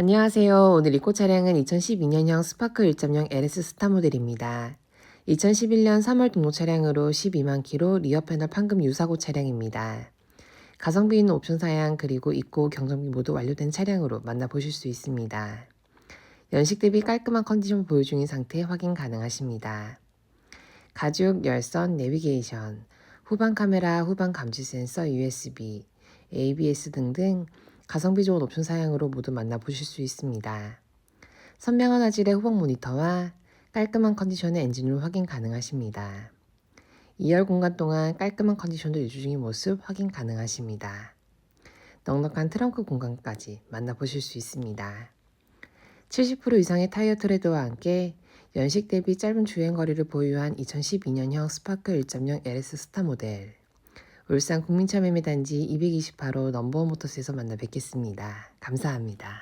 안녕하세요. 오늘 입고 차량은 2012년형 스파크 1.0 LS 스타 모델입니다. 2011년 3월 등록 차량으로 12만 킬로 리어 패널 판금 유사고 차량입니다. 가성비 있는 옵션 사양 그리고 입고 경정비 모두 완료된 차량으로 만나보실 수 있습니다. 연식 대비 깔끔한 컨디션 보유 중인 상태 확인 가능하십니다. 가죽, 열선, 내비게이션, 후방 카메라, 후방 감지 센서, USB, ABS 등등 가성비 좋은 옵션 사양으로 모두 만나보실 수 있습니다. 선명한 화질의 후방 모니터와 깔끔한 컨디션의 엔진룸 확인 가능하십니다. 2열 공간 동안 깔끔한 컨디션도 유지 중인 모습 확인 가능하십니다. 넉넉한 트렁크 공간까지 만나보실 수 있습니다. 70% 이상의 타이어 트레드와 함께 연식 대비 짧은 주행 거리를 보유한 2012년형 스파크 1.0 LS 스타 모델 울산 국민차매매단지 228호 넘버원 모터스에서 만나 뵙겠습니다. 감사합니다.